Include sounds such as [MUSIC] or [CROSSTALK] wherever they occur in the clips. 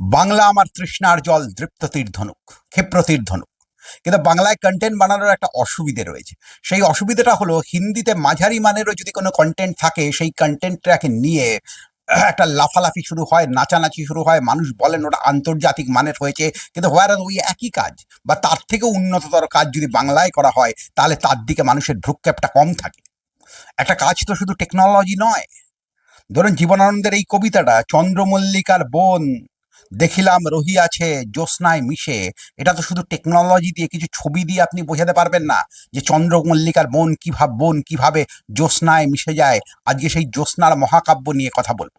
বাংলা আমার তৃষ্ণার জল, দৃপ্ততীর ধনুক, ক্ষিপ্রতীর ধনুক। কিন্তু বাংলায় কন্টেন্ট বানানোর একটা অসুবিধে রয়েছে। সেই অসুবিধাটা হলো, হিন্দিতে মাঝারি মানেরও যদি কোনো কন্টেন্ট থাকে, সেই কন্টেন্টটাকে নিয়ে [CLEARS THROAT] একটা লাফালাফি শুরু হয়, নাচানাচি শুরু হয়, মানুষ বলেন ওটা আন্তর্জাতিক মানের হয়েছে। কিন্তু হোয়ার ওই একই কাজ, বা তার থেকেও উন্নততর কাজ যদি বাংলায় করা হয়, তাহলে তার দিকে মানুষের ভ্রুক্ষেপটা কম থাকে। একটা কাজ তো শুধু টেকনোলজি নয়। ধরুন জীবনানন্দের এই কবিতাটা, চন্দ্রমল্লিকার বোন দেখিলাম রহিয়াছে জ্যোৎস্নায় মিশে এটা তো শুধু টেকনোলজি দিয়ে কিছু ছবি দিয়ে আপনি বোঝাতে পারবেন না যে চন্দ্রমল্লিকার বোন কিভাবে বোন কিভাবে জ্যোৎস্নায় মিশে যায় আজকে সেই জ্যোৎস্নার মহাকাব্য নিয়ে কথা বলবো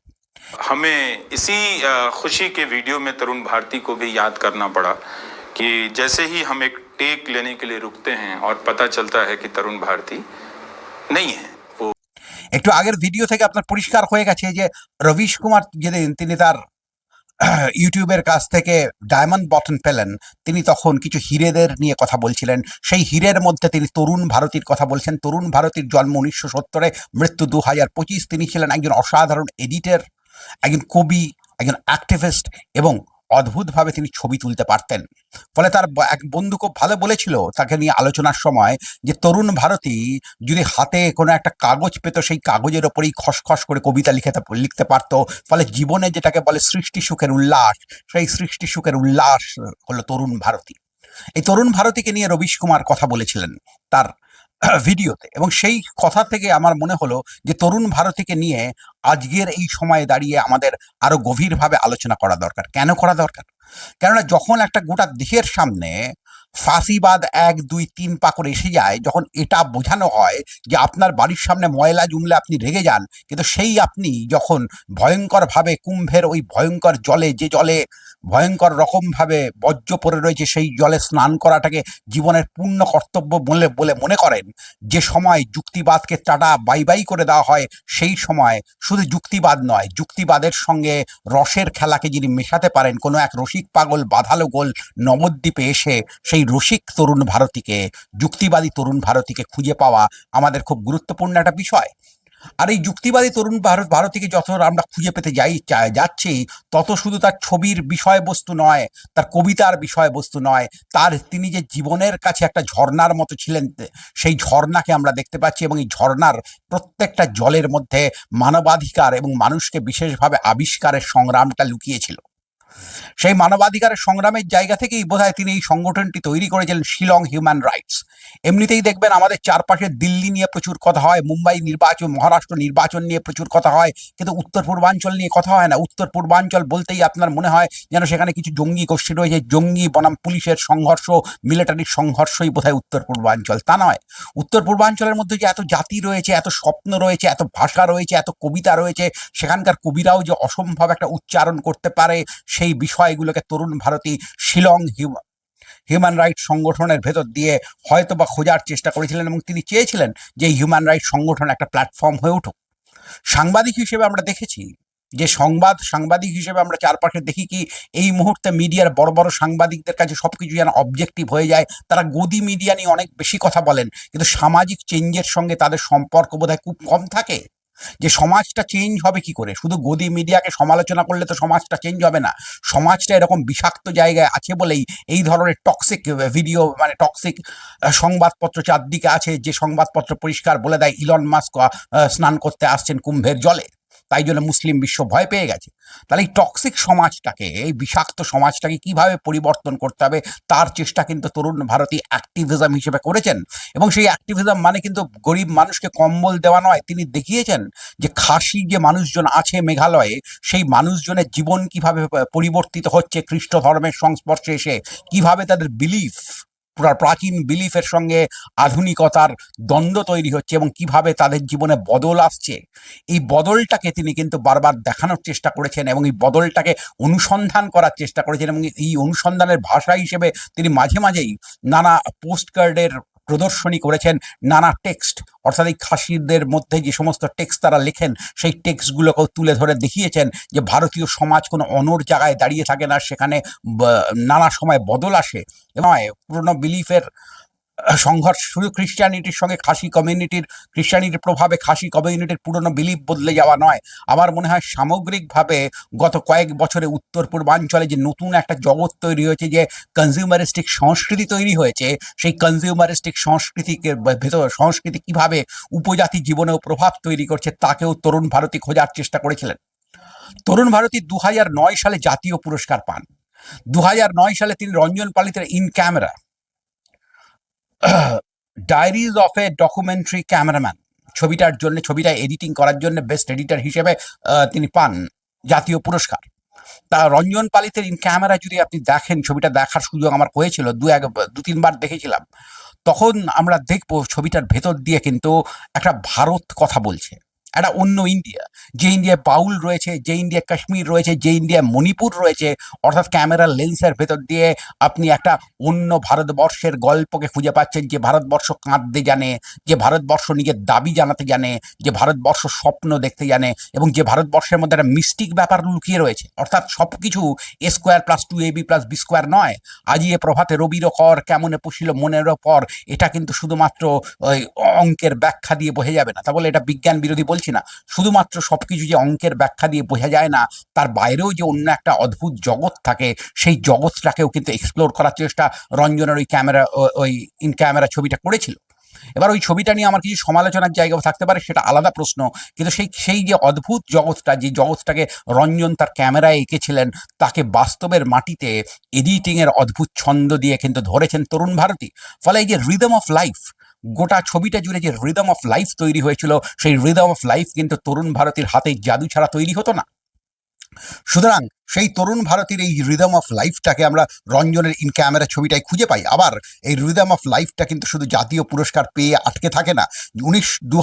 हमें इसी अ, खुशी के वीडियो में तरुण भारती को भी याद करना पड़ा कि जैसे ही हम एक टेक लेने के लिए रुकते हैं और पता चलता है कि तरुण भारती नहीं है वो একটু আগের ভিডিও থেকে আপনার পরিষ্কার হয়ে গেছে যে রবিশ কুমার যেদিন তিনি তার [CLEARS THROAT] ইউটিউবের কাছ থেকে ডায়মন্ড বটন পেলেন। তিনি তখন কিছু হিরেদের নিয়ে কথা বলছিলেন। সেই হিরের মধ্যে তিনি তরুণ ভারতীর কথা বলছেন। তরুণ ভারতীর জন্ম উনিশশো সত্তরে, মৃত্যু দু হাজার পঁচিশ। তিনি ছিলেন একজন অসাধারণ এডিটর একজন কবি, একজন অ্যাক্টিভিস্ট এবং অদ্ভুতভাবে তিনি ছবি তুলতে পারতেন। ফলে তার এক বন্ধু খুব ভালো বলেছিল তাকে নিয়ে আলোচনার সময় যে, তরুণ ভারতী, যদি হাতে কোনো একটা কাগজ পেত, সেই কাগজের ওপরেই খসখস করে কবিতা লিখতে লিখতে পারতো। ফলে জীবনে যেটাকে বলে সৃষ্টি সুখের উল্লাস, সেই সৃষ্টি সুখের উল্লাস হলো তরুণ ভারতী। এই তরুণ ভারতীকে নিয়ে রবিশ কুমার কথা বলেছিলেন। তার [CLEARS THROAT] ভিডিওতে। এবং সেই কথা থেকে আমার মনে হলো যে, তরুণ ভারতীকে নিয়ে আজকের এই সময়ে দাঁড়িয়ে আমাদের আরও গভীরভাবে আলোচনা করা দরকার। কেন করা দরকার? কেননা যখন একটা গোটা দেশের সামনে ফাঁসিবাদ এক, দুই, তিন পা করে এসে যায়, যখন এটা বোঝানো হয় যে আপনার বাড়ির সামনে ময়লা জুমলে আপনি রেগে যান, কিন্তু সেই আপনি যখন ভয়ঙ্করভাবে কুম্ভের ওই ভয়ঙ্কর জলে, যে জলে ভয়ঙ্কর রকমভাবে বজ্র পড়ে রয়েছে, সেই জলে স্নান করাটাকে জীবনের পূর্ণ কর্তব্য বলে বলে মনে করেন, যে সময় যুক্তিবাদকে টাটা বাই বাই করে দেওয়া হয়, সেই সময় শুধু যুক্তিবাদ নয়, যুক্তিবাদের সঙ্গে রসের খেলাকে যিনি মেশাতে পারেন, কোনো এক রসিক পাগল বাঁধালো গোল নবদ্বীপে এসে সেই রসিক তরুণ ভারতীকে, যুক্তিবাদী তরুণ ভারতীকে খুঁজে পাওয়া আমাদের খুব গুরুত্বপূর্ণ একটা বিষয়। আর এই যুক্তিবাদী তরুণ ভারত, ভারতীকে যত আমরা খুঁজে পেতে যাই যাচ্ছি, তত শুধু তার ছবির বিষয়বস্তু নয়, তার কবিতার বিষয়বস্তু নয়, তার তিনি যে জীবনের কাছে একটা ঝর্ণার মতো ছিলেন, সেই ঝর্ণাকে আমরা দেখতে পাচ্ছি এবং এই ঝর্ণার প্রত্যেকটা জলের মধ্যে মানবাধিকার এবং মানুষকে বিশেষভাবে আবিষ্কারের সংগ্রামটা লুকিয়েছিল। সেই মানবাধিকারের সংগ্রামের জায়গা থেকেই বোধহয় তিনি এই সংগঠনটি তৈরি করেছিলেন শিলং হিউম্যান রাইটস এমনিতেই দেখবেন আমাদের চারপাশে দিল্লি নিয়ে প্রচুর কথা হয়, মুম্বাই নির্বাচন, মহারাষ্ট্র নির্বাচন নিয়ে প্রচুর কথা হয়, কিন্তু উত্তর পূর্বাঞ্চল নিয়ে কথা হয় না। উত্তর পূর্বাঞ্চল বলতেই আপনার মনে হয় যেন সেখানে কিছু জঙ্গি গোষ্ঠী রয়েছে। জঙ্গি, বনাম পুলিশের সংঘর্ষ মিলিটারির সংঘর্ষই বোধহয় উত্তর পূর্বাঞ্চল। তা নয়। উত্তর পূর্বাঞ্চলের মধ্যে যে এত জাতি রয়েছে, এত স্বপ্ন রয়েছে, এত ভাষা রয়েছে, এত কবিতা রয়েছে, সেখানকার কবিরাও যে অসম্ভব একটা উচ্চারণ করতে পারে সেই বিষয়গুলোকে Tarun Bharati Shillong hu human rights সংগঠনের ভেতর দিয়ে হয়তো বা খোঁজার চেষ্টা করেছিলেন এবং তিনি চেয়েছিলেন যে হিউম্যান রাইটস সংগঠন একটা প্ল্যাটফর্ম হয়ে উঠুক। সাংবাদিক হিসেবে আমরা দেখেছি যে সংবাদ, সাংবাদিক হিসেবে আমরা চারপাশে দেখি কি এই মুহূর্তে মিডিয়ার বড় বড় সাংবাদিকদের কাছে সব কিছু যেন অবজেক্টিভ হয়ে যায়। তারা গদি মিডিয়া নিয়ে অনেক বেশি কথা বলেন, কিন্তু সামাজিক চেঞ্জের সঙ্গে তাদের সম্পর্ক বোধহয় খুব কম থাকে। যে সমাজটা চেঞ্জ হবে কি করে? শুধু গদি মিডিয়াকে সমালোচনা করলে তো সমাজটা চেঞ্জ হবে না। সমাজটা এরকম বিষাক্ত জায়গায় আছে বলেই এই ধরনের টক্সিক ভিডিও মানে টক্সিক সংবাদপত্র চারদিকে আছে, যে সংবাদপত্র পরিষ্কার বলে দেয় ইলন মাস্ক স্নান করতে আসছেন কুম্ভের জলে। তাই জন্য মুসলিম বিশ্ব ভয় পেয়ে গেছে। তাহলে এই টক্সিক সমাজটাকে, এই বিষাক্ত সমাজটাকে কীভাবে পরিবর্তন করতে হবে, তার চেষ্টা কিন্তু তরুণ ভারতী অ্যাক্টিভিজম হিসেবে করেছেন। এবং সেই অ্যাক্টিভিজম মানে কিন্তু গরিব মানুষকে কম্বল দেওয়া নয়, তিনি দেখিয়েছেন যে খাসি যে মানুষজন আছে মেঘালয়ে, সেই মানুষজনের জীবন কীভাবে পরিবর্তিত হচ্ছে খ্রিস্ট ধর্মের সংস্পর্শে এসে, কীভাবে তাদের বিলিফ প্রাচীন বিলিফের সঙ্গে আধুনিকতার দ্বন্দ্ব তৈরি হচ্ছে এবং কীভাবে তাদের জীবনে বদল আসছে, এই বদলটাকে তিনি কিন্তু বারবার দেখানোর চেষ্টা করেছেন এবং এই বদলটাকে অনুসন্ধান করার চেষ্টা করেছেন এবং এই অনুসন্ধানের ভাষা হিসেবে তিনি মাঝে মাঝেই নানা পোস্ট কার্ডের প্রদর্শনী করেছেন, নানা টেক্সট। অর্থাৎ এই খাসিদের মধ্যে যে সমস্ত টেক্সট তারা লেখেন, সেই টেক্সটগুলোকেও তুলে ধরে দেখিয়েছেন যে ভারতীয় সমাজ কোনো অনর জায়গায় দাঁড়িয়ে থাকে না, সেখানে নানা সময় বদল আসে। নয়, পুরনো বিলিফের সংঘর্ষ শুধু খ্রিস্টানিটির সঙ্গে খাসি কমিউনিটির খ্রিস্টানিটির প্রভাবে খাসি কমিউনিটির পুরনো বিলিপ বদলে যাওয়া নয়। আমার মনে হয় সামগ্রিকভাবে গত কয়েক বছরে উত্তর পূর্বাঞ্চলে যে নতুন একটা জগৎ তৈরি হয়েছে, যে কনজিউমারিস্টিক সংস্কৃতি তৈরি হয়েছে, সেই কনজিউমারিস্টিক সংস্কৃতিকে ভেতর, সংস্কৃতি কীভাবে উপজাতি জীবনেও প্রভাব তৈরি করছে, তাকেও তরুণ ভারতী খোঁজার চেষ্টা করেছিলেন। তরুণ ভারতী দু সালে জাতীয় পুরস্কার পান। দু সালে তিনি Ranjan পালিতের in camera diaries of a documentary cameraman ছবিটার জন্য, ছবিটা এডিটিং করার জন্য বেস্ট এডিটার হিসেবে তিনি পান জাতীয় পুরস্কার। তা রঞ্জন পালিতের ইন ক্যামেরা যদি আপনি দেখেন, ছবিটা দেখার সুযোগ আমার হয়েছিল, দু, এক, দু, তিনবার দেখেছিলাম। তখন আমরা দেখব ছবিটার ভেতর দিয়ে কিন্তু একটা ভারত কথা বলছে। একটা অন্য ইন্ডিয়া। যে ইন্ডিয়ায় বাউল রয়েছে, যে ইন্ডিয়া কাশ্মীর রয়েছে, যে ইন্ডিয়া মণিপুর রয়েছে, অর্থাৎ ক্যামেরার লেন্সের ভেতর দিয়ে আপনি একটা অন্য ভারতবর্ষের গল্পকে খুঁজে পাচ্ছেন, যে ভারতবর্ষ কাঁদতে জানে, যে ভারতবর্ষ নিজের দাবি জানাতে জানে, যে ভারতবর্ষ স্বপ্ন দেখতে জানে এবং যে ভারতবর্ষের মধ্যে একটা মিস্টিক ব্যাপার লুকিয়ে রয়েছে। অর্থাৎ সব কিছু a square plus two a b plus b square নয়। আজ এ প্রভাতে রবিরও কর, কেমনে পুষিল মনেরও পর, এটা কিন্তু শুধুমাত্র ওই অঙ্কের ব্যাখ্যা দিয়ে বোঝা যাবে না। তা বলে এটা বিজ্ঞান বিরোধী বলছি? না, শুধুমাত্র সবকিছু যে অঙ্কের ব্যাখ্যা দিয়ে বোঝা যায় না, তার বাইরেও যে অন্য একটা অদ্ভুত জগৎ থাকে, সেই জগৎটাকেও কিন্তু এক্সপ্লোর করার চেষ্টা রঞ্জনের ওই ক্যামেরা ওই ইন ক্যামেরা ছবিটা করেছিল। এবার ওই ছবিটা নিয়ে আমার কিছু সমালোচনার জায়গাও থাকতে পারে, সেটা আলাদা প্রশ্ন। কিন্তু সেই সেই যে অদ্ভুত জগৎটা, যে জগৎটাকে রঞ্জন তার ক্যামেরায় এঁকেছিলেন, তাকে বাস্তবের মাটিতে এডিটিংয়ের অদ্ভুত ছন্দ দিয়ে কিন্তু ধরেছেন তরুণ ভারতী। ফলে এই যে রিদম অফ লাইফ গোটা ছবিটা জুড়ে যে রিদম অফ লাইফ তৈরি হয়েছিল, সেই রিদম অফ লাইফ কিন্তু তরুণ ভারতীর হাতে জাদু ছাড়া তৈরি হতো না। সুতরাং সেই তরুণ ভারতীর এই রিদম অফ লাইফটাকে আমরা রঞ্জনের ইন ক্যামেরা ছবিটাই খুঁজে পাই। আবার এই রিদম অফ লাইফটা কিন্তু শুধু জাতীয় পুরস্কার পেয়ে আটকে থাকে না। উনিশ দু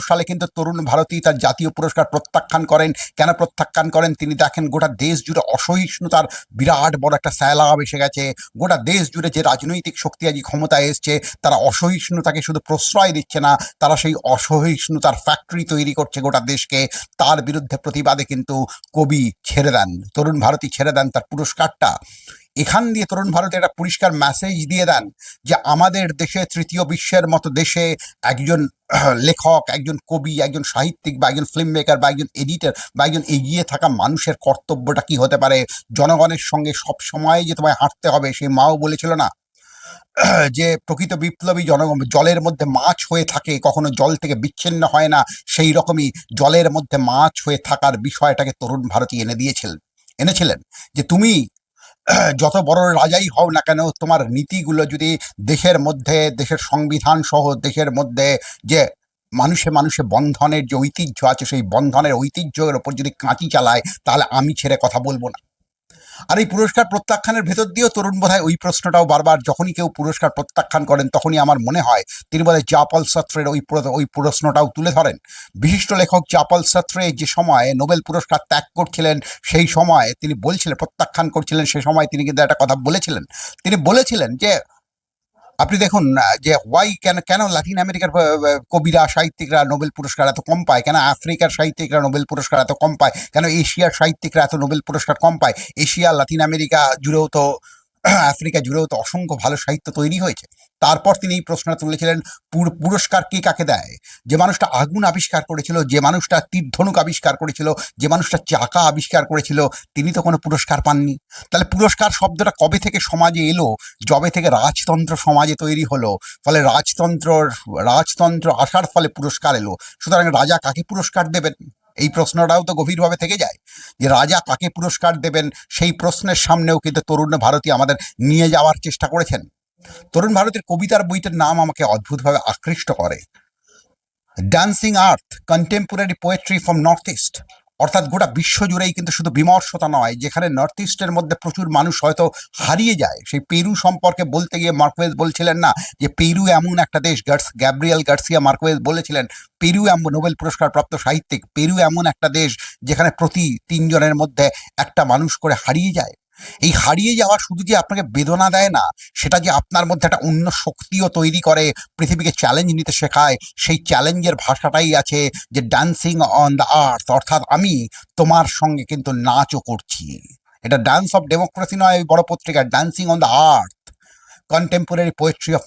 সালে কিন্তু তরুণ ভারতী তার জাতীয় পুরস্কার প্রত্যাখ্যান করেন। কেন প্রত্যাখ্যান করেন? তিনি দেখেন গোটা দেশ জুড়ে অসহিষ্ণুতার বিরাট বড় একটা স্যালাব এসে গেছে। গোটা দেশ জুড়ে যে রাজনৈতিক শক্তি আজ ক্ষমতায় এসছে, তারা অসহিষ্ণুতাকে শুধু প্রশ্রয় দিচ্ছে না, তারা সেই অসহিষ্ণুতার ফ্যাক্টরি তৈরি করছে গোটা দেশকে। তার বিরুদ্ধে প্রতিবাদে কিন্তু কবি ছেড়ে দেন। তরুণ ভারতী ছেড়ে দেন তার পুরস্কারটা। এখান দিয়ে তরুণ ভারতী একটা পরিষ্কার মেসেজ দিয়ে দেন যে, আমাদের দেশে, তৃতীয় বিশ্বের মতো দেশে একজন [CLEARS THROAT] লেখক, একজন কবি, একজন সাহিত্যিক বা একজন ফিল্ম মেকার বা একজন এডিটর বা একজন এগিয়ে থাকা মানুষের কর্তব্যটা কি হতে পারে? জনগণের সঙ্গে সব সময় যে তোমায় হাঁটতে হবে সেই মাও বলেছিল না। [CLEARS THROAT] যে প্রকৃত বিপ্লবী জনগণ, জলের মধ্যে মাছ হয়ে থাকে, কখনো জল থেকে বিচ্ছিন্ন হয় না। সেই রকমই জলের মধ্যে মাছ হয়ে থাকার বিষয়টাকে তরুণ ভারতী এনে দিয়েছিলেন এনেছিলেন যে তুমি [CLEARS THROAT] যত বড় রাজাই হও না কেন, তোমার নীতিগুলো যদি দেশের মধ্যে, দেশের সংবিধান সহ দেশের মধ্যে যে মানুষে মানুষে বন্ধনের যে ঐতিহ্য আছে, সেই বন্ধনের ঐতিহ্যের ওপর যদি কাঁচি চালায়, তাহলে আমি ছেড়ে কথা বলব না। আর এই পুরস্কার প্রত্যাখ্যানের ভেতর দিয়েও তরুণ বোধহয় ওই প্রশ্নটাও বারবার, যখনই কেউ পুরস্কার প্রত্যাখ্যান করেন, তখনই আমার মনে হয় তিনি বলে চাপল সত্রের ওই ওই প্রশ্নটাও তুলে ধরেন। বিশিষ্ট লেখক চাপল সত্রে যে সময় নোবেল পুরস্কার ত্যাগ করছিলেন, সেই সময় তিনি বলছিলেন, প্রত্যাখ্যান করছিলেন, সে সময় তিনি কিন্তু একটা কথা বলেছিলেন। তিনি বলেছিলেন যে আপনি দেখুন যে হোয়াই কেন কেন লাতিন আমেরিকার কবিরা, সাহিত্যিকরা নোবেল পুরস্কার এত কম পায়? কেন আফ্রিকার সাহিত্যিকরা নোবেল পুরস্কার এত কম পায়? কেন এশিয়ার সাহিত্যিকরা এত নোবেল পুরস্কার কম পায়? এশিয়া লাতিন আমেরিকা জুড়েও তো আফ্রিকা জুড়েও তো অসংখ্য ভালো সাহিত্য তৈরি হয়েছে। তারপর তিনি এই প্রশ্নটা তুলেছিলেন পুরস্কার কে কাকে দেয়? যে মানুষটা আগুন আবিষ্কার করেছিল, যে মানুষটা তীর্ধনুক আবিষ্কার করেছিল, যে মানুষটা চাকা আবিষ্কার করেছিল, তিনি তো কোনো পুরস্কার পাননি। তাহলে পুরস্কার শব্দটা কবে থেকে সমাজে এলো? যবে থেকে রাজতন্ত্র সমাজে তৈরি হলো? ফলে রাজতন্ত্র রাজতন্ত্র আসার ফলে পুরস্কার এলো। সুতরাং রাজা কাকে পুরস্কার দেবেন? এই প্রশ্নটাও তো গভীরভাবে থেকে যায় যে রাজা কাকে পুরস্কার দেবেন সেই প্রশ্নের সামনেও কিন্তু তরুণ ভারতী আমাদের নিয়ে যাওয়ার চেষ্টা করেছেন। তরুণ ভারতের কবিতার বইটার নাম আমাকে অদ্ভুতভাবে আকৃষ্ট করে। Dancing earth contemporary poetry from north east অর্থাৎ গোটা বিশ্ব জুড়েই কিন্তু শুধু বিমর্ষতা নয়, যেখানে নর্থ ইস্টের মধ্যে প্রচুর মানুষ হয়তো হারিয়ে যায়। সেই পেরু সম্পর্কে বলতে গিয়ে মার্কোয়েজ বলছিলেন না যে, পেরু এমন একটা দেশ, গার্স গ্যাব্রিয়েল গার্সিয়া মার্কোয়েজ বলেছিলেন, পেরু এমন নোবেল পুরস্কার প্রাপ্ত সাহিত্যিক, পেরু এমন একটা দেশ যেখানে প্রতি তিনজনের মধ্যে একটা মানুষ করে হারিয়ে যায়। এই হারিয়ে যাওয়া শুধু যে আপনাকে বেদনা দেয় না, সেটা যে আপনার মধ্যে একটা অন্য শক্তিও তৈরি করে, পৃথিবীকে চ্যালেঞ্জ নিতে শেখায়, সেই চ্যালেঞ্জের ভাষাটাই আছে যে ডান্সিং অন দ্য আর্থ অর্থাৎ আমি তোমার সঙ্গে কিন্তু নাচও করছি। এটা ডান্স অফ ডেমোক্রেসি নয়, বড় পত্রিকা dancing on the earth contemporary poetry of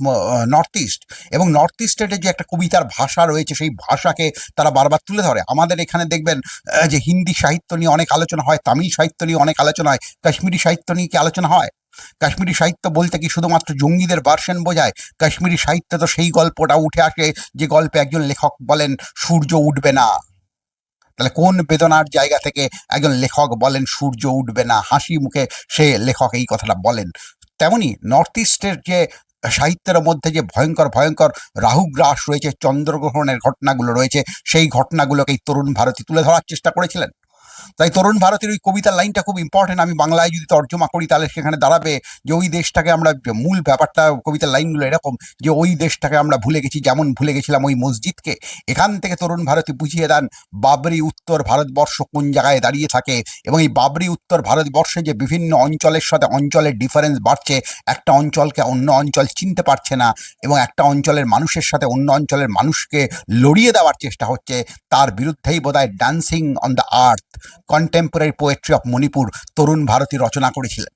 north east এবং নর্থ ইস্টের যে একটা কবিতার ভাষা রয়েছে, সেই ভাষাকে তারা বারবার তুলে ধরে। আমাদের এখানে দেখবেন যে হিন্দি সাহিত্য নিয়ে অনেক আলোচনা হয়, তামিল সাহিত্য নিয়ে অনেক আলোচনা হয়, কাশ্মীরি সাহিত্য নিয়ে কি আলোচনা হয়? কাশ্মীরি সাহিত্য বলতে কি শুধুমাত্র জঙ্গিদের ভার্সন বোঝায়? কাশ্মীরি সাহিত্য তো সেই গল্পটা উঠে আসে, যে গল্পে একজন লেখক বলেন, সূর্য উঠবে না। তাহলে কোন বেদনার জায়গা থেকে একজন লেখক বলেন, সূর্য উঠবে না? হাসি মুখে সে লেখক এই কথাটা বলেন। তেমনি নর্থ ইস্টের যে সাহিত্যের মধ্যে যে ভয়ঙ্কর ভয়ঙ্কর রাহুগ্রাস রয়েছে, চন্দ্রগ্রহণের ঘটনাগুলো রয়েছে, সেই ঘটনাগুলোকে এই তরুণ ভারতী তুলে ধরার চেষ্টা করেছিলেন। তাই তরুণ ভারতের ওই কবিতার লাইনটা খুব ইম্পর্টেন্ট আমি বাংলায় যদি তর্জমা করি, তাহলে সেখানে দাঁড়াবে যে ওই দেশটাকে আমরা মূল ব্যাপারটা, কবিতার লাইনগুলো এরকম যে ওই দেশটাকে আমরা ভুলে গেছি, যেমন ভুলে গেছিলাম ওই মসজিদকে। এখান থেকে তরুণ ভারতী বুঝিয়ে দেন বাবরি উত্তর ভারতবর্ষ কোন জায়গায় দাঁড়িয়ে থাকে এবং এই বাবরি উত্তর ভারতবর্ষে যে বিভিন্ন অঞ্চলের সাথে অঞ্চলের ডিফারেন্স বাড়ছে, একটা অঞ্চলকে অন্য অঞ্চল চিনতে পারছে না এবং একটা অঞ্চলের মানুষের সাথে অন্য অঞ্চলের মানুষকে লড়িয়ে দেওয়ার চেষ্টা হচ্ছে, তার বিরুদ্ধেই বোধহয় dancing on the earth contemporary poetry of Manipur Tarun Bharati রচনা করেছিলেন।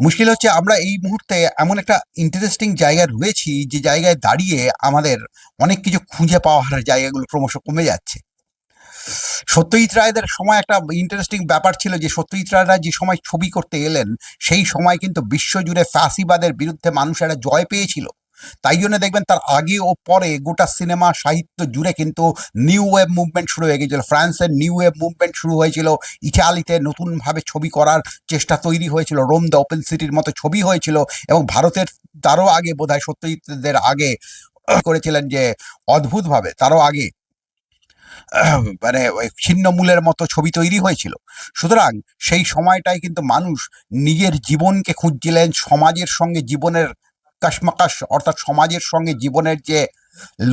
মুশকিল হচ্ছে আমরা এই মুহূর্তে এমন একটা ইন্টারেস্টিং জায়গায় রয়েছি যে জায়গায় দাঁড়িয়ে আমাদের অনেক কিছু খুঁজে পাওয়ার জায়গাগুলো ক্রমশ কমে যাচ্ছে। সত্যজিৎ রায়দের সময় একটা ইন্টারেস্টিং ব্যাপার ছিল যে সত্যজিৎ রায়রা যে সময় ছবি করতে এলেন, সেই সময় কিন্তু বিশ্বজুড়ে ফ্যাসিবাদের বিরুদ্ধে মানুষেরা জয় পেয়েছিল। তাই জন্য দেখবেন তার আগে ও পরে গোটা সিনেমা সাহিত্য জুড়ে কিন্তু নিউ ওয়েভ মুভমেন্ট শুরু হয়ে গেছিল ফ্রান্সের নিউ ওয়েভ মুভমেন্ট শুরু হয়েছিল। ইটালিতে নতুনভাবে ছবি করার চেষ্টা তৈরি হয়েছিল। রোম দ্য ওপেন সিটির মতো ছবি হয়েছিল এবং ভারতের তারও আগে বোধহয় সত্যজিৎদের আগে করেছিলেন যে অদ্ভুতভাবে তারও আগে মানে ছিন্নমূলের মতো ছবি তৈরি হয়েছিল। সুতরাং সেই সময়টাই কিন্তু মানুষ নিজের জীবনকে খুঁজছিলেন, সমাজের সঙ্গে জীবনের কাশমাকাশ অর্থাৎ সমাজের সঙ্গে জীবনের যে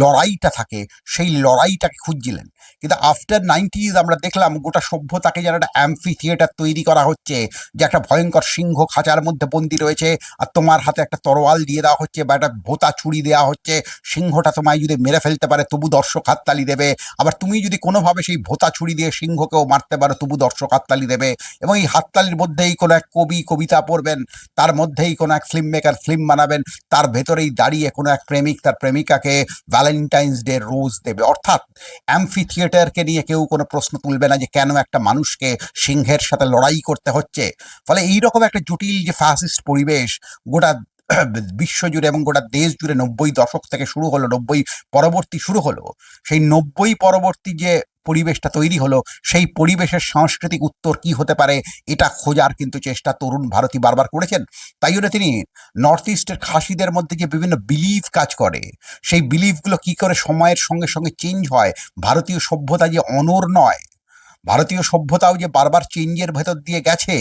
লড়াইটা থাকে, সেই লড়াইটাকে খুঁজছিলেন। কিন্তু আফটার নাইনটিজ আমরা দেখলাম গোটা সভ্যতাকে যেন একটা অ্যাম্ফি থিয়েটার তৈরি করা হচ্ছে, যে একটা ভয়ঙ্কর সিংহ খাঁচার মধ্যে বন্দি রয়েছে, আর তোমার হাতে একটা তরোয়াল দিয়ে দেওয়া হচ্ছে বা একটা ভোতা ছুরি দেওয়া হচ্ছে, সিংহটা তোমায় যদি মেরে ফেলতে পারে তবু দর্শক হাততালি দেবে, আবার তুমি যদি কোনোভাবে সেই ভোতা ছুরি দিয়ে সিংহকেও মারতে পারো তবু দর্শক হাততালি দেবে, এবং এই হাততালির মধ্যেই কোনো এক কবি কবিতা পড়বেন, তার মধ্যেই কোনো এক ফিল্ম মেকার ফিল্ম বানাবেন, তার ভেতরেই দাঁড়িয়ে কোনো এক প্রেমিক তার প্রেমিকাকে ভ্যালেন্টাইন্স ডে রোজ দেবে। অর্থাৎ অ্যাম্ফি থিয়েটারকে নিয়ে কেউ কোনো প্রশ্ন তুলবে না যে কেন একটা মানুষকে সিংহের সাথে লড়াই করতে হচ্ছে। ফলে এইরকম একটা জটিল যে ফ্যাসিস্ট পরিবেশ গোটা [CLEARS THROAT] বিশ্বজুড়ে এবং গোটা দেশ জুড়ে নব্বই দশক থেকে শুরু হলো, নব্বই পরবর্তী শুরু হলো, সেই নব্বই পরবর্তী যে পরিবেশটা তৈরি হলো, সেই পরিবেশের সাংস্কৃতিক উত্তর কি হতে পারে, এটা খোঁজার কিন্তু চেষ্টা তরুণ ভারতী বারবার করেছেন। তাই জন্য তিনি নর্থ ইস্টের খাসিদের মধ্যে যে বিভিন্ন বিলিভ কাজ করে, সেই বিলিভগুলো কি করে সময়ের সঙ্গে সঙ্গে চেঞ্জ হয়, ভারতীয় সভ্যতা যে অনর নয়, ভারতীয় সভ্যতাও যে বারবার চেঞ্জের ভেতর দিয়ে গেছে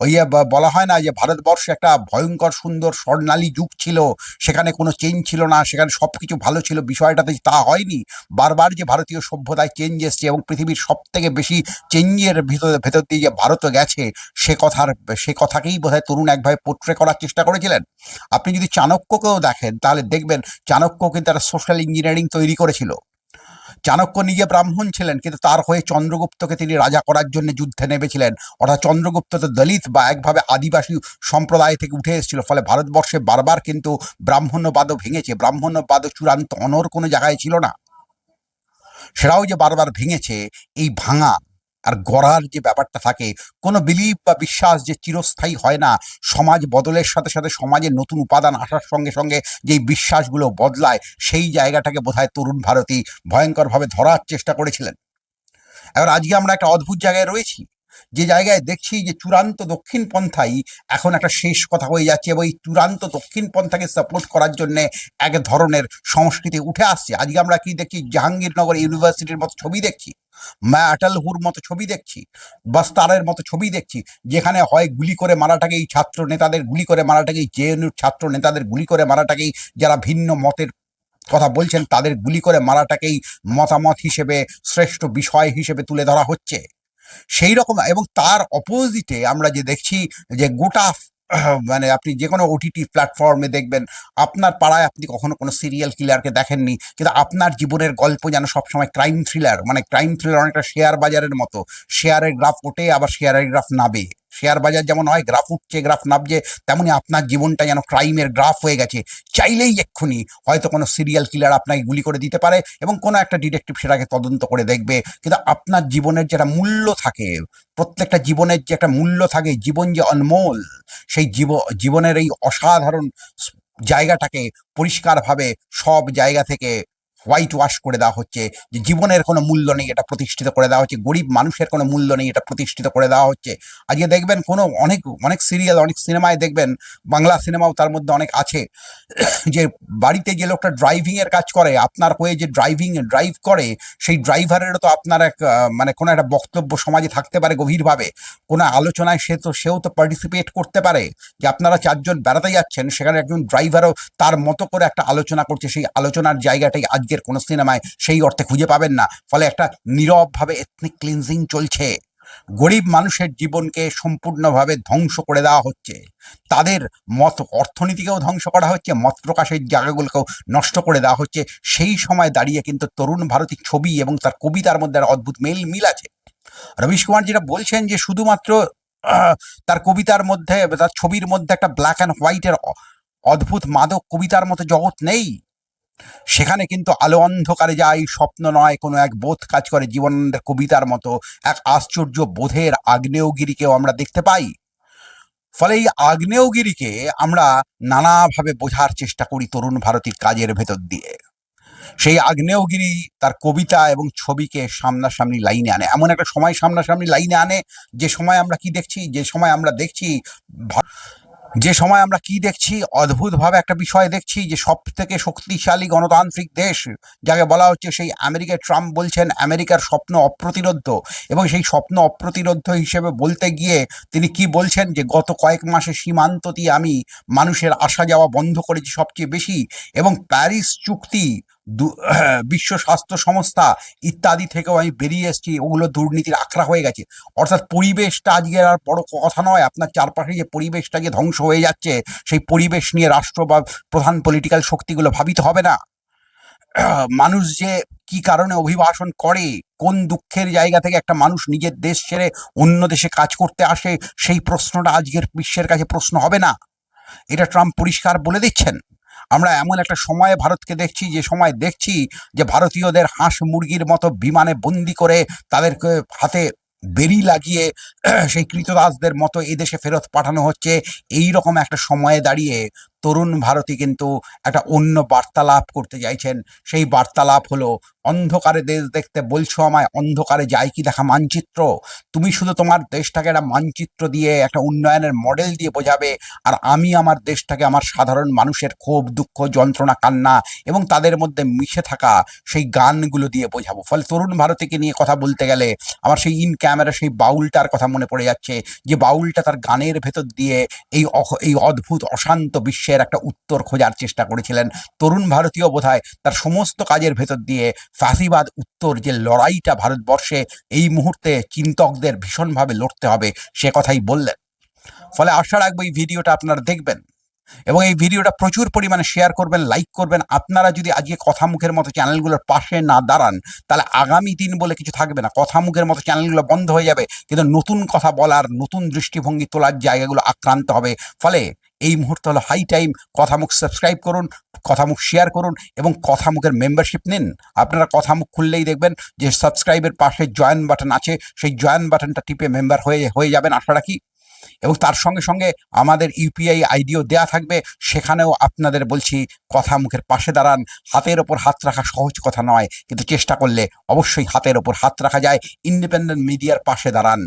ওই যে ব- বলা হয় না যে ভারতবর্ষে একটা ভয়ঙ্কর সুন্দর স্বর্ণালী যুগ ছিল, সেখানে কোনো চেঞ্জ ছিল না, সেখানে সব কিছু ভালো ছিল, বিষয়টাতে তা হয়নি। বারবার যে ভারতীয় সভ্যতায় চেঞ্জ এসছে এবং পৃথিবীর সব থেকে বেশি চেঞ্জের ভিতর, ভেতর দিয়ে যে ভারত গেছে, সে কথার, সে কথাকেই বোধহয় তরুণ একভাবে পোট্রে করার চেষ্টা করেছিলেন। আপনি যদি চাণক্যকেও দেখেন, তাহলে দেখবেন চাণক্য কিন্তু একটা সোশ্যাল ইঞ্জিনিয়ারিং তৈরি করেছিল। চাণক্য নিজে ব্রাহ্মণ ছিলেন, কিন্তু তার হয়ে চন্দ্রগুপ্তকে তিনি রাজা করার জন্য যুদ্ধে নেমেছিলেন। অর্থাৎ চন্দ্রগুপ্ত তো দলিত বা একভাবে আদিবাসী সম্প্রদায় থেকে উঠে এসেছিল, ফলে ভারতবর্ষে বারবার কিন্তু ব্রাহ্মণ্যবাদও ভেঙেছে। ব্রাহ্মণ্যবাদও চূড়ান্ত অনর কোনো জায়গায় ছিল না। সেটাও যে বারবার ভেঙেছে, এই ভাঙা আর গড়ার যে ব্যাপারটা থাকে, কোনো বিলিভ বা বিশ্বাস যে চিরস্থায়ী হয় না, সমাজ বদলের সাথে সাথে সমাজে নতুন উপাদান আসার সঙ্গে সঙ্গে যেই বিশ্বাসগুলো বদলায়, সেই জায়গাটাকে বোধহয় তরুণ ভারতী ভয়ঙ্করভাবে ধরার চেষ্টা করেছিলেন। এবার আজকে আমরা একটা অদ্ভুত জায়গায় রয়েছি। যে জায়গায় দেখছি যে চূড়ান্ত দক্ষিণ পন্থাই এখন একটা শেষ কথা হয়ে যাচ্ছে এবং এই চূড়ান্ত দক্ষিণ পন্থাকে সাপোর্ট করার জন্য এক ধরনের সংস্কৃতি উঠে আসছে। আজকে আমরা কি দেখছি? জাহাঙ্গীরনগর ইউনিভার্সিটির মতো ছবি দেখছি, মা আটালহুর মতো ছবি দেখছি বাস্তারের মতো ছবি দেখছি, যেখানে হয় গুলি করে মারাটাকেই ছাত্র নেতাদের গুলি করে মারাটাকেই জেএনইউর ছাত্র নেতাদের গুলি করে মারাটাকেই যারা ভিন্ন মতের কথা বলছেন তাদের গুলি করে মারাটাকেই মতামত হিসেবে, শ্রেষ্ঠ বিষয় হিসেবে তুলে ধরা হচ্ছে। সেই রকম এবং তার অপোজিটে আমরা যে দেখছি যে গোটা মানে আপনি যে কোনো ওটিটি প্ল্যাটফর্মে দেখবেন, আপনার পাড়ায় আপনি কখনো কোনো সিরিয়াল কিলারকে দেখেননি, কিন্তু আপনার জীবনের গল্প যেন সবসময় ক্রাইম থ্রিলার মানে ক্রাইম থ্রিলার অনেকটা শেয়ার বাজারের মতো শেয়ারের গ্রাফ ওঠে, আবার শেয়ারের গ্রাফ নাবে শেয়ার বাজার যেমন হয়, গ্রাফ উঠছে, গ্রাফ নামছে, তেমনি আপনার জীবনটা যেন ক্রাইমের গ্রাফ হয়ে গেছে। চাইলেই এক্ষুনি হয়তো কোনো সিরিয়াল কিলার আপনাকে গুলি করে দিতে পারে এবং কোনো একটা ডিটেকটিভ সেটাকে তদন্ত করে দেখবে। কিন্তু আপনার জীবনের যেটা মূল্য থাকে, প্রত্যেকটা জীবনের যে একটা মূল্য থাকে, জীবন যে অনমোল, সেই জীব, জীবনের এই অসাধারণ জায়গাটাকে পরিষ্কারভাবে সব জায়গা থেকে হোয়াইট ওয়াশ করে দেওয়া হচ্ছে, যে জীবনের কোনো মূল্য নেই এটা প্রতিষ্ঠিত করে দেওয়া হচ্ছে, গরিব মানুষের কোনো মূল্য নেই এটা প্রতিষ্ঠিত করে দেওয়া হচ্ছে। আজকে দেখবেন কোনো অনেক অনেক সিরিয়াল অনেক সিনেমায় দেখবেন, বাংলা সিনেমাও তার মধ্যে অনেক আছে। [COUGHS] যে বাড়িতে যে লোকটা ড্রাইভিংয়ের কাজ করে, আপনার হয়ে যে ড্রাইভিং ড্রাইভ করে, সেই ড্রাইভারেরও তো আপনার এক মানে কোনো একটা বক্তব্য সমাজে থাকতে পারে গভীরভাবে। কোনো আলোচনায় সে তো, সেও তো পার্টিসিপেট করতে পারে, যে আপনারা চারজন বেড়াতে যাচ্ছেন, সেখানে একজন ড্রাইভারও তার মতো করে একটা আলোচনা করছে, সেই আলোচনার জায়গাটাই আজকের কোনো সিনেমায় সেই অর্থে খুঁজে পাবেন না। ফলে একটা নীরবভাবে এথনিক ক্লিনজিং চলছে। গরিব মানুষের জীবনকে সম্পূর্ণভাবে ধ্বংস করে দেওয়া হচ্ছে। তাদের মত অর্থনীতিকেও ধ্বংস করা হচ্ছে, মত প্রকাশের জায়গাগুলোকেও নষ্ট করে দেওয়া হচ্ছে। সেই সময় দাঁড়িয়ে কিন্তু তরুণ ভারতী ছবি এবং তার কবিতার মধ্যে একটা অদ্ভুত মেল মিল আছে। রবিশ কুমার যেটা বলছেন যে শুধুমাত্র তার কবিতার মধ্যে, তার ছবির মধ্যে একটা ব্ল্যাক অ্যান্ড হোয়াইটের অদ্ভুত মাদক কবিতার মতো জগৎ নেই। সেখানে কিন্তু আলো অন্ধকারে যায়, স্বপ্ন নয়, কোনো এক বোধ কাজ করে জীবনানন্দের কবিতার মতো, এক আশ্চর্য বোধের আগ্নেয়গিরিকেও আমরা দেখতে পাই। ফলে এই আগ্নেয়গিরিকে আমরা নানাভাবে বোঝার চেষ্টা করি তরুণ ভারতীর কাজের ভেতর দিয়ে। সেই আগ্নেয়গিরি তার কবিতা এবং ছবিকে সামনাসামনি লাইনে আনে। এমন একটা সময় সামনাসামনি লাইনে আনে, যে সময় আমরা কি দেখছি? যে সময় আমরা দেখছি যে সময় আমরা কি দেখছি, অদ্ভুতভাবে একটা বিষয় দেখছি যে সব থেকে শক্তিশালী গণতান্ত্রিক দেশ, যাকে বলা হচ্ছে সেই আমেরিকায় ট্রাম্প বলছেন আমেরিকার স্বপ্ন অপ্রতিরোধ্য। এবং সেই স্বপ্ন অপ্রতিরোধ্য হিসেবে বলতে গিয়ে তিনি কি বলছেন যে গত কয়েক মাসে সীমান্ত দিয়ে আমি মানুষের আসা যাওয়া বন্ধ করেছি সবচেয়ে বেশি এবং প্যারিস চুক্তি [CLEARS THROAT] বিশ্ব স্বাস্থ্য সংস্থা ইত্যাদি থেকেও আমি বেরিয়ে এসেছি। ওগুলো দুর্নীতির আখড়া হয়ে গেছে। অর্থাৎ পরিবেশটা আজকের আর বড় কথা নয়। আপনার চারপাশে যে পরিবেশটা যে ধ্বংস হয়ে যাচ্ছে, সেই পরিবেশ নিয়ে রাষ্ট্র বা প্রধান পলিটিক্যাল শক্তিগুলো ভাবিত হবে না। [CLEARS THROAT] মানুষ যে কি কারণে অভিবাসন করে, কোন দুঃখের জায়গা থেকে একটা মানুষ নিজের দেশ ছেড়ে অন্য দেশে কাজ করতে আসে, সেই প্রশ্নটা আজকের বিশ্বের কাছে প্রশ্ন হবে না। এটা ট্রাম্প পরিষ্কার বলে দিচ্ছেন। আমরা এমন একটা সময়ে ভারতকে দেখছি, যে সময় দেখছি যে ভারতীয়দের হাঁস মুরগির মতো বিমানে বন্দি করে তাদেরকে হাতে বেরি লাগিয়ে [CLEARS THROAT] সেই কৃতদাসদের মতো এদেশে ফেরত পাঠানো হচ্ছে। এই রকম একটা সময়ে দাঁড়িয়ে তরুণ ভারতী কিন্তু একটা অন্য বার্তালাপ করতে চাইছেন। সেই বার্তালাপ হলো অন্ধকারে দেশ দেখতে বলছো আমায়, অন্ধকারে যায় কি দেখা মানচিত্র? তুমি শুধু তোমার দেশটাকে একটা মানচিত্র দিয়ে, একটা উন্নয়নের মডেল দিয়ে বোঝাবে, আর আমি আমার দেশটাকে আমার সাধারণ মানুষের ক্ষোভ, দুঃখ, যন্ত্রণা, কান্না এবং তাদের মধ্যে মিশে থাকা সেই গানগুলো দিয়ে বোঝাবো। ফলে তরুণ ভারতীকে নিয়ে কথা বলতে গেলে আমার সেই ইন ক্যামেরা সেই বাউলটার কথা মনে পড়ে যাচ্ছে, যে বাউলটা তার গানের ভেতর দিয়ে এই এই অদ্ভুত, অশান্ত বিশ্বের একটা উত্তর খোঁজার চেষ্টা করেছিলেন। তরুণ ভারতীয় বোধহয় তার সমস্ত কাজের ভেতর দিয়ে ফাঁসিবাদ উত্তর যে লড়াইটা ভারতবর্ষে এই মুহূর্তে চিন্তকদের ভীষণভাবে লড়তে হবে, সে কথাই বললেন। ফলে আশা রাখব এই ভিডিওটা আপনারা দেখবেন এবং এই ভিডিওটা প্রচুর পরিমাণে শেয়ার করবেন লাইক করবেন। আপনারা যদি আজকে কথা মুখের মতো চ্যানেলগুলোর পাশে না দাঁড়ান, তাহলে আগামী দিন বলে কিছু থাকবে না। কথা মুখের মতো চ্যানেলগুলো বন্ধ হয়ে যাবে, কিন্তু নতুন কথা বলার, নতুন দৃষ্টিভঙ্গি তোলার জায়গাগুলো আক্রান্ত হবে। ফলে এই মুহূর্তে হলো হাই টাইম কথামুখ সাবস্ক্রাইব করুন কথামুখ শেয়ার করুন এবং কথামুখের মেম্বারশিপ নিন। আপনারা কথামুখ খুললেই দেখবেন যে সাবস্ক্রাইবের পাশে জয়েন বাটন আছে। সেই জয়েন বাটনটা টিপে মেম্বার হয়ে হয়ে যাবেন আশা রাখি। এবং তার সঙ্গে সঙ্গে আমাদের ইউপিআই আইডিও দেয়া থাকবে। সেখানেও আপনাদের বলছি কথা মুখের পাশে দাঁড়ান। হাতের ওপর হাত রাখা সহজ কথা নয়। কিন্তু চেষ্টা করলে অবশ্যই হাতের ওপর হাত রাখা যায়। ইন্ডিপেন্ডেন্ট মিডিয়ার পাশে দাঁড়ান।